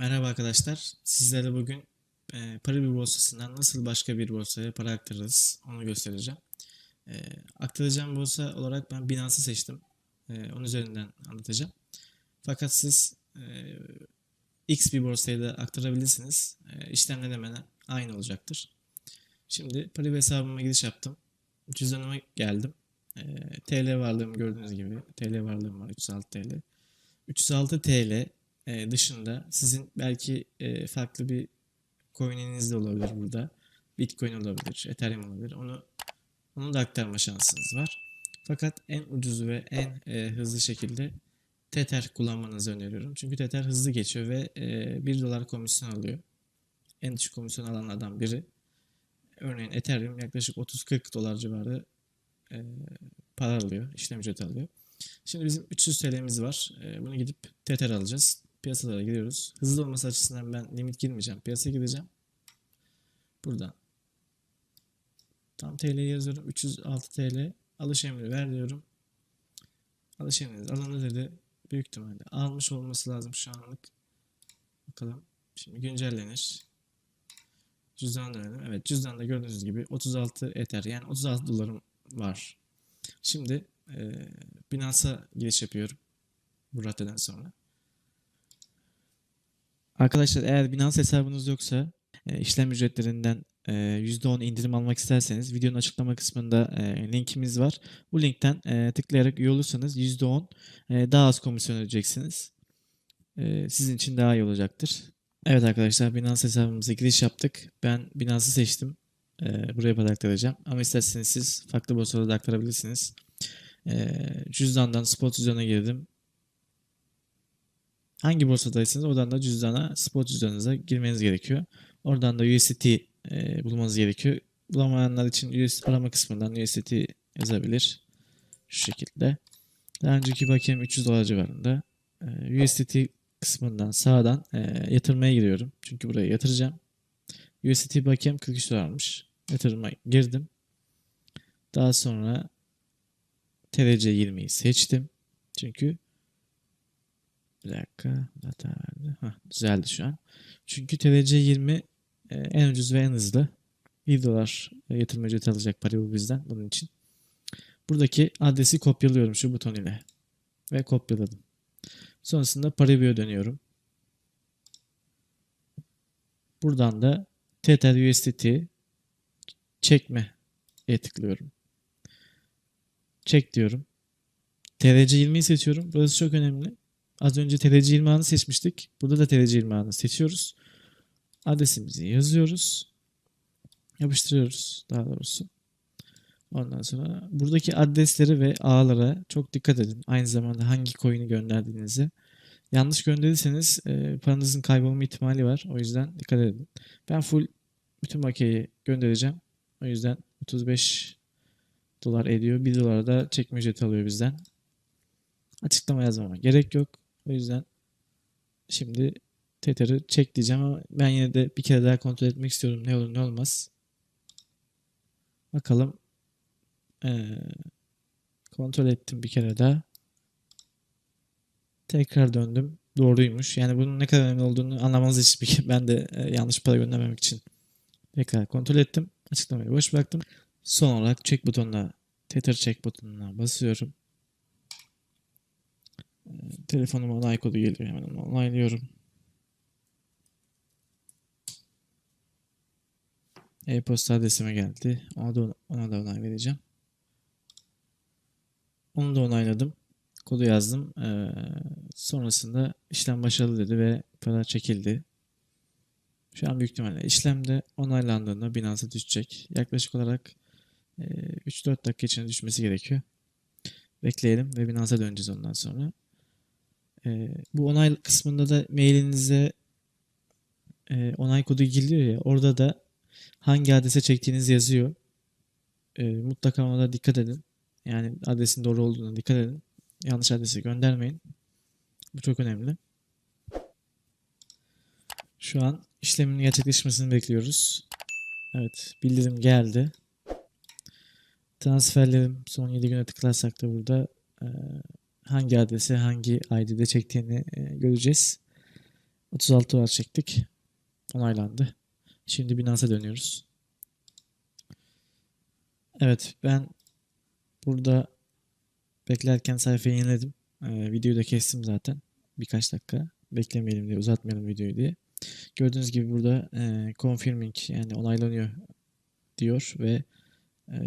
Merhaba arkadaşlar. Sizlere bugün e, para bir borsasından nasıl başka bir borsaya para aktarırız onu göstereceğim. E, aktaracağım borsa olarak ben Binance'ı seçtim. E, onun üzerinden anlatacağım. Fakat siz e, X bir borsaya da aktarabilirsiniz. E, işlemler hemen aynı olacaktır. Şimdi para hesabıma giriş yaptım. Cüzdanıma geldim. E, TL varlığım gördüğünüz gibi. TL varlığım var 306 TL. 306 TL e, dışında sizin belki e, farklı bir coin'iniz de olabilir burada. Bitcoin olabilir, Ethereum olabilir. Onu onu da aktarma şansınız var. Fakat en ucuz ve en e, hızlı şekilde Tether kullanmanızı öneriyorum. Çünkü Tether hızlı geçiyor ve e, 1 dolar komisyon alıyor. En düşük komisyon alanlardan biri. Örneğin Ethereum yaklaşık 30-40 dolar civarı e, para alıyor, işlem ücreti alıyor. Şimdi bizim 300 TL'miz var. E, bunu gidip Tether alacağız piyasalara giriyoruz. Hızlı olması açısından ben limit girmeyeceğim. Piyasaya gideceğim. Buradan. Tam TL yazıyorum. 306 TL. Alış emri ver diyorum. Alış emriniz alındı dedi. Büyük ihtimalle almış olması lazım şu anlık. Bakalım. Şimdi güncellenir. Cüzdan dönelim. Evet cüzdanda gördüğünüz gibi 36 Ether yani 36 dolarım var. Şimdi e, Binance'a giriş yapıyorum. Bu raddeden sonra. Arkadaşlar eğer Binance hesabınız yoksa e, işlem ücretlerinden e, %10 indirim almak isterseniz videonun açıklama kısmında e, linkimiz var. Bu linkten e, tıklayarak üye olursanız %10 e, daha az komisyon ödeyeceksiniz. E, sizin için daha iyi olacaktır. Evet arkadaşlar Binance hesabımıza giriş yaptık. Ben Binance'ı seçtim. E, buraya para aktaracağım. Ama isterseniz siz farklı borsalara da aktarabilirsiniz. E, cüzdandan spot cüzdana girdim. Hangi borsadaysanız oradan da cüzdana, spot cüzdanınıza girmeniz gerekiyor. Oradan da USDT e, bulmanız gerekiyor. Bulamayanlar için US, arama kısmından USDT yazabilir. Şu şekilde. Daha önceki bakiyem 300 dolar civarında. E, USDT kısmından sağdan e, yatırmaya giriyorum. Çünkü buraya yatıracağım. USDT bakiyem 43 dolarmış. Yatırıma girdim. Daha sonra TRC20'yi seçtim. Çünkü bir dakika. Hata verdi. Hah, düzeldi şu an. Çünkü TVC20 e, en ucuz ve en hızlı. 1 dolar e, yatırım ücreti alacak para bu bizden bunun için. Buradaki adresi kopyalıyorum şu buton ile. Ve kopyaladım. Sonrasında Paribio'ya dönüyorum. Buradan da Tether USDT çekme tıklıyorum. Çek diyorum. TRC20'yi seçiyorum. Burası çok önemli. Az önce TRC 20 anı seçmiştik. Burada da TRC 20 anı seçiyoruz. Adresimizi yazıyoruz. Yapıştırıyoruz daha doğrusu. Ondan sonra buradaki adresleri ve ağlara çok dikkat edin. Aynı zamanda hangi coin'i gönderdiğinizi. Yanlış gönderirseniz e, paranızın kaybolma ihtimali var. O yüzden dikkat edin. Ben full bütün makineyi göndereceğim. O yüzden 35 dolar ediyor. 1 dolar da çekme ücreti alıyor bizden. Açıklama yazmama gerek yok. O yüzden şimdi Tether'ı çek diyeceğim ama ben yine de bir kere daha kontrol etmek istiyorum. Ne olur ne olmaz. Bakalım. Ee, kontrol ettim bir kere daha. Tekrar döndüm. Doğruymuş. Yani bunun ne kadar önemli olduğunu anlamanız için ben de e, yanlış para göndermemek için tekrar kontrol ettim. Açıklamayı boş bıraktım. Son olarak check butonuna Tether check butonuna basıyorum. Telefonuma onay kodu geliyor. Hemen onaylıyorum. E-posta adresime geldi. Ona da, ona da onay vereceğim. Onu da onayladım. Kodu yazdım. Ee, sonrasında işlem başarılı dedi ve para çekildi. Şu an büyük ihtimalle işlemde onaylandığında Binance'a düşecek. Yaklaşık olarak e, 3-4 dakika içinde düşmesi gerekiyor. Bekleyelim ve Binance'a döneceğiz ondan sonra. E, bu onay kısmında da mailinize e, onay kodu geliyor ya orada da hangi adrese çektiğiniz yazıyor. E, mutlaka ona dikkat edin. Yani adresin doğru olduğuna dikkat edin. Yanlış adresi göndermeyin. Bu çok önemli. Şu an işlemin gerçekleşmesini bekliyoruz. Evet bildirim geldi. Transferlerim son 7 güne tıklarsak da burada hangi adrese hangi ID'de çektiğini e, göreceğiz. 36 dolar çektik. Onaylandı. Şimdi Binance'a dönüyoruz. Evet ben burada beklerken sayfayı yeniledim. Ee, videoyu da kestim zaten. Birkaç dakika. Beklemeyelim diye uzatmayalım videoyu diye. Gördüğünüz gibi burada e, confirming yani onaylanıyor diyor ve e,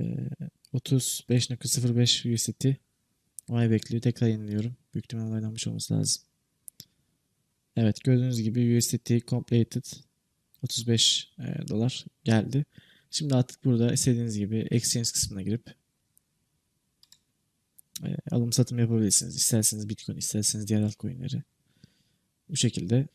35.05 USDT onay bekliyor. Tekrar yeniliyorum. Büyük ihtimalle onaylanmış olması lazım. Evet gördüğünüz gibi USDT completed 35 e, dolar geldi. Şimdi artık burada istediğiniz gibi exchange kısmına girip e, alım satım yapabilirsiniz. İsterseniz Bitcoin, isterseniz diğer altcoin'leri. Bu şekilde